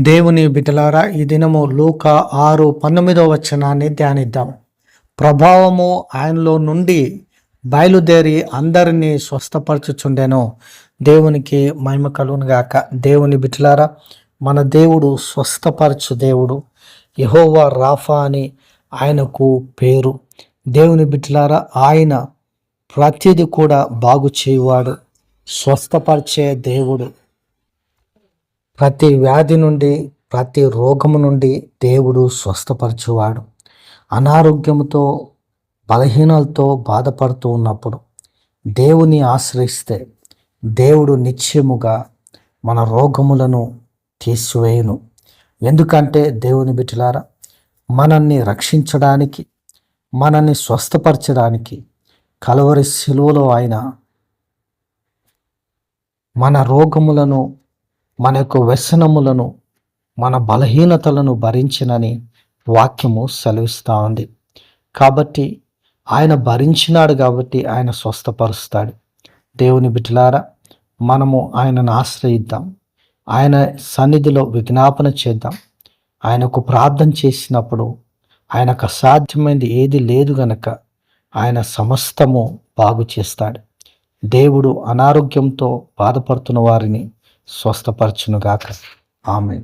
దేవుని బిడ్డలారా ఈ దినము లూక ఆరు పంతొమ్మిదో వచనాన్ని ధ్యానిద్దాం. ప్రభావము ఆయనలో నుండి బయలుదేరి అందరినీ స్వస్థపరచుచుండెను. దేవునికి మహిమ కలుగును గాక. దేవుని బిడ్డలారా మన దేవుడు స్వస్థపరచు దేవుడు. యహోవా రాఫా అని ఆయనకు పేరు. దేవుని బిడ్డలారా ఆయన ప్రతిది కూడా బాగు చేయువాడు స్వస్థపరిచే దేవుడు. ప్రతి వ్యాధి నుండి ప్రతి రోగము నుండి దేవుడు స్వస్థపరచువాడు. అనారోగ్యంతో బలహీనలతో బాధపడుతూ ఉన్నప్పుడు దేవుని ఆశ్రయిస్తే దేవుడు నిత్యముగా మన రోగములను తీసివేయును. ఎందుకంటే దేవుని బిడ్డలారా మనల్ని రక్షించడానికి మనల్ని స్వస్థపరచడానికి కలవరి శిలువలో ఆయన మన రోగములను మన యొక్క వ్యసనములను మన బలహీనతలను భరించినని వాక్యము సెలవిస్తూ ఉంది. కాబట్టి ఆయన భరించినాడు కాబట్టి ఆయన స్వస్థపరుస్తాడు. దేవుని బిడ్డలారా మనము ఆయనను ఆశ్రయిద్దాం. ఆయన సన్నిధిలో విజ్ఞాపన చేద్దాం. ఆయనకు ప్రార్థన చేసినప్పుడు ఆయనకు అసాధ్యమైనది ఏది లేదు గనక ఆయన సమస్తము బాగు చేస్తాడు. దేవుడు అనారోగ్యంతో బాధపడుతున్న వారిని స్వస్థపరచునుగాక. ఆమె